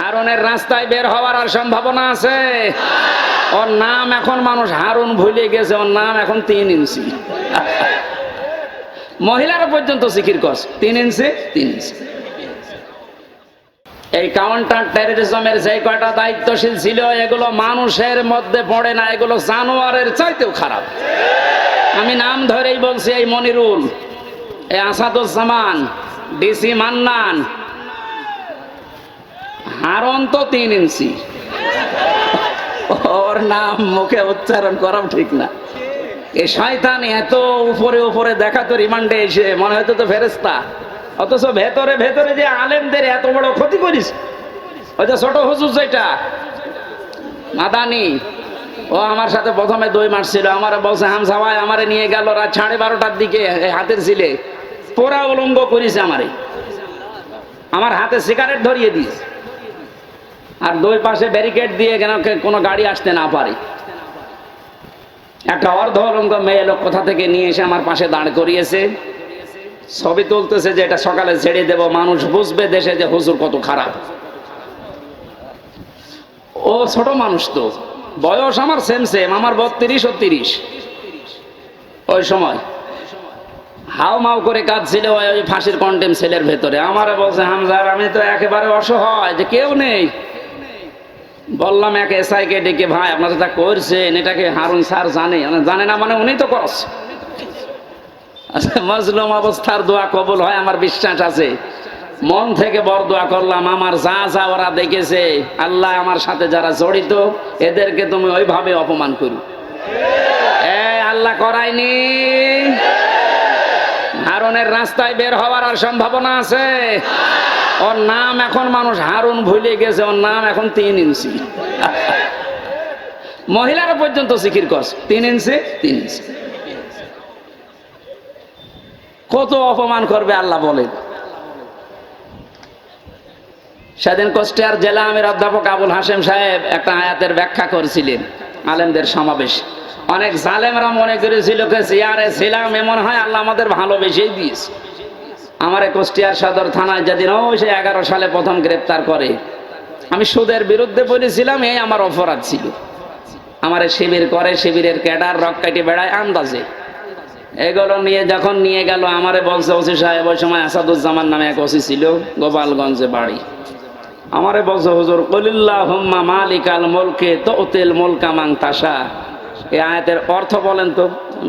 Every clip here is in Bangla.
হারুনের রাস্তায় বের হওয়ার আর সম্ভাবনা আছে? ওর নাম এখন মানুষ হারুন ভুলে গেছে, ওর নাম এখন তিন ইঞ্চি। মহিলারা পর্যন্ত সিকির কস, তিন ইঞ্চি তিন ইঞ্চি। এই কাউন্টার টেরোরিজমের যে কয়টা দায়িত্বশীল ছিল, এগুলো মানুষের মধ্যে পড়ে না, এগুলো জানোয়ারের চাইতেও খারাপ। আমি নাম ধরেই বলছি এই মনিরুল, এই আসাদুজ্জামান, ডিসি মান্নান হারন তো তিন ইঞ্চি। ওর নাম মুখে উচ্চারণ করাও ঠিক না। এ শয়তান এত উপরে উপরে দেখা তো রিমান্ডে এসে, মনে হয়তো তো ফেরেস্তা অথচ ভেতরে ভেতরে যে আলেমদের এত বড় ক্ষতি করিস। হয়তো ছোট হুজুর যেটা, মাদানি, ও আমার সাথে প্রথমে দই মারছিল আমার বলছে হামসা ভাই, আমারে নিয়ে গেল রাত সাড়ে বারোটার দিকে হাতের ছিলে পোড়া উলঙ্গ করিস আমারে। আমার হাতে সিগারেট ধরিয়ে দিস আর দুই পাশে ব্যারিকেড দিয়ে কেন কোনো গাড়ি আসতে না পারে। একটা অর্ধ অলঙ্গ মেয়ে লোক কোথা থেকে নিয়ে এসে আমার পাশে দাঁড় করিয়েছে? ছবি তুলতেছে যে এটা সকালে ছেড়ে দেব, মানুষ বুঝবে দেশে যে হুজুর কত খারাপ। ও ছোট মানুষ তো, বয়স আমার সেম সেম আমার বত্রিশ ও তিরিশ। ওই সময় হাও মাও করে কাঁদছিল ওই ফাঁসির কন্টেম সেলের ভেতরে। আমারে বলছে, হামজার, আমি তো একেবারে অসহায়, যে কেউ নেই। বললাম এক এসআইকে ডেকে ভাই আপনারা যেটা করছেন এটাকে হারুন স্যার জানে। জানে না মানে উনি তো করছে আচ্ছা, মজলুম অবস্থার দোয়া কবুল হয় আমার বিশ্বাস আছে। মন থেকে বড় দোয়া করলাম আমার যা যা ওরা দেখেছে আল্লাহ আমার সাথে যারা জড়িত এদেরকে তুমি ওইভাবে অপমান করু। এ আল্লাহ করায়নি। হারুনের রাস্তায় বের হওয়ার আর সম্ভাবনা আছে। ওর নাম এখন মানুষ হারুন ভুলে গেছে, ওর নাম এখন তিন ইঞ্চি। মহিলারা পর্যন্ত সিকির কস তিন ইঞ্চি তিন ইঞ্চি। কত অপমান করবে আল্লাহ বলেন সেদিন কোস্টিয়ার জেলা আমির অধ্যাপক আবুল হাসেম সাহেব একটা আয়াতের ব্যাখ্যা করেছিলেন আলেমদের সমাবেশ। অনেক জালেমরা মনে করেছিল যে চেয়ারে ছিলাম, এমন হয় আল্লাহ আমাদের ভালোবেসেই দিয়েছে। আমার কুষ্টিয়ার সদর থানায় যেদিন ওই সে এগারো সালে প্রথম গ্রেপ্তার করে। আমি সুদের বিরুদ্ধে বলেছিলাম, এই আমার অপরাধ ছিল। আমার শিবির করে, শিবিরের ক্যাডার রক কাটি বেড়ায় আন্দাজে। এগুলো নিয়ে যখন নিয়ে গেল, আমারে বলছে, ওসি সাহেব, ওই সময় আসাদুজ্জামান নামে এক ওসি ছিল, গোপালগঞ্জে বাড়ি। আমারে বলছে, হুজুর কলিল্লাহ হুম্মা মালিকাল মুলকে তো উতিল মুলকা মাং তাসা এই আয়াতের অর্থ বলেন তো?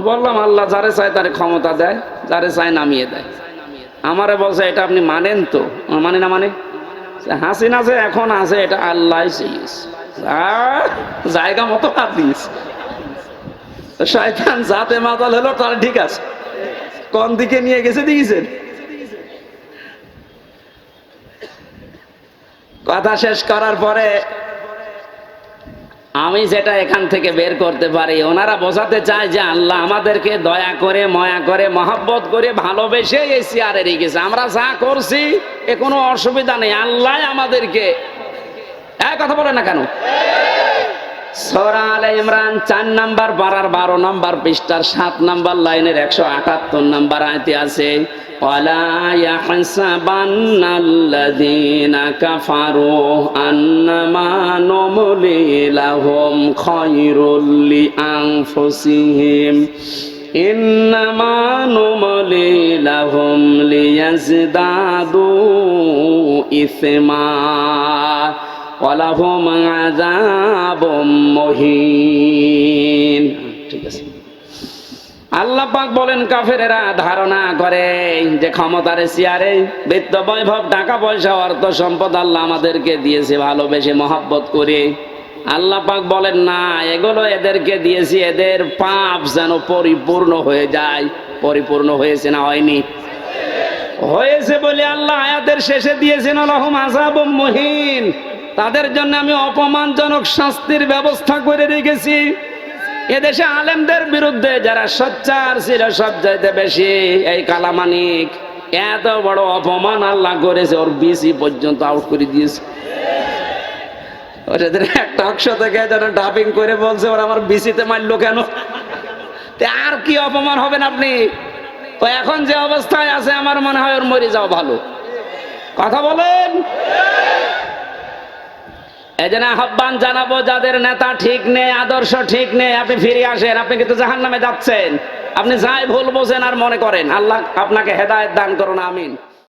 বললাম, আল্লাহ যারে চায় তারে ক্ষমতা দেয়, যারে চায় নামিয়ে দেয়। আমারে বলছে, এটা আপনি মানেন তো? মানে না মানে? হাসিনা যে এখন আছে, এটা আল্লাহ জায়গা মতো হাত শয়তান যাতে মাতাল হলো তার ঠিক আছে। কোন দিকে নিয়ে গেছে দিয়েছেন কথা শেষ করার পরে আমি যেটা এখান থেকে বের করতে পারি, ওনারা বোঝাতে চায় যে আল্লাহ আমাদেরকে দয়া করে, ময়া করে, মহাব্বত করে ভালোবেসে এই চেয়ারে রেখেছে। আমরা যা করছি, এ কোনো অসুবিধা নেই। আল্লাহ আমাদেরকে এক কথা বলে না কেন? সরা আল ইমরান চার নাম্বার বারার বারো নাম্বার পৃষ্ঠার সাত নাম্বার লাইনের একশো আটাত্তর নাম্বার আয়তে আছে ইন্নামা নুমলি লাহুম লিয়াজদাদু ইসমা। ওয়ালাহুম আযাবুম মুহিন। ঠিক আছে। আল্লাহ পাক বলেন, কাফেরেরা ধারণা করে যে ক্ষমতার চেয়ারে বৃত্ত বৈভব টাকা পয়সা, অর্থ সম্পদ আল্লাহ আমাদেরকে দিয়েছে, ভালোবেসে মহাব্বত করে। আল্লাহ পাক বলেন, না, এগুলো এদেরকে দিয়েছি, এদের পাপ যেন পরিপূর্ণ হয়ে যায়। পরিপূর্ণ হয়েছে না হয়নি? হয়েছে বলে আল্লাহ আয়াতের শেষে দিয়েছেন আল্লাহ আজাব মহিন। তাদের জন্য আমি অপমানজনক শাস্তির ব্যবস্থা করে রেখেছি। এদেশে আলেমদের বিরুদ্ধে যারা সচ্চার ছিল সব বেশি এই কালামানিক। এত বড় অপমান আল্লাহ করেছে, ওর বিসি পর্যন্ত আউট করে দিয়েছে। ওদের একটা অক্ষ থেকে যেন ডাবিং করে বলছে, ওরা আমার বিসিতে মারলো কেন? আর কি অপমান হবেন আপনি? তো এখন যে অবস্থায় আছে, আমার মনে হয় ওর মরে যাওয়া ভালো। কথা বলেন? এই জন্য আহ্বান জানাব যাদের নেতা ঠিক নেই, আদর্শ ঠিক নেই, আপনি ফিরে আসেন, আপনি কিন্তু জাহান নামে যাচ্ছেন। আপনি যাই ভুল বোঝেন আর মনে করেন, আল্লাহ আপনাকে হেদায়ত দান করুন, আমিন।